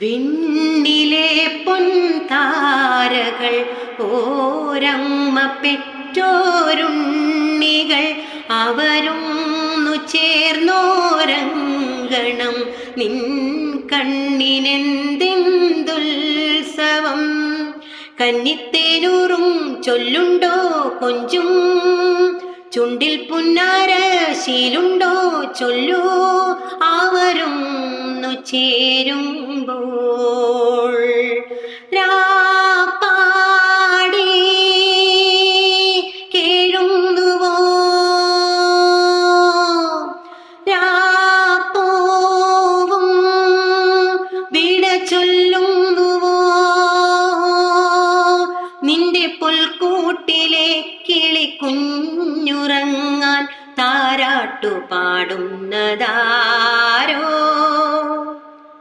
വിണ്ണിലെ പൊൻതാരകൾ ഓരമ്മ പെറ്റോരുണ്ണികൾ അവരൊന്നു ചേർന്നോരങ്കണം. നിൻ കണ്ണിനെന്തെന്തുത്സവം? കന്നിത്തേനൂറും ചൊല്ലുണ്ടോ കൊഞ്ചും? ചുണ്ടിൽ പുന്നാര ശീലുണ്ടോ ചൊല്ലൂ? അവരും ചേരുമ്പോൾ രാപ്പാടി കിളിക്കുഞ്ഞുറങ്ങാൻ താരാട്ടു പാടുന്നതാ.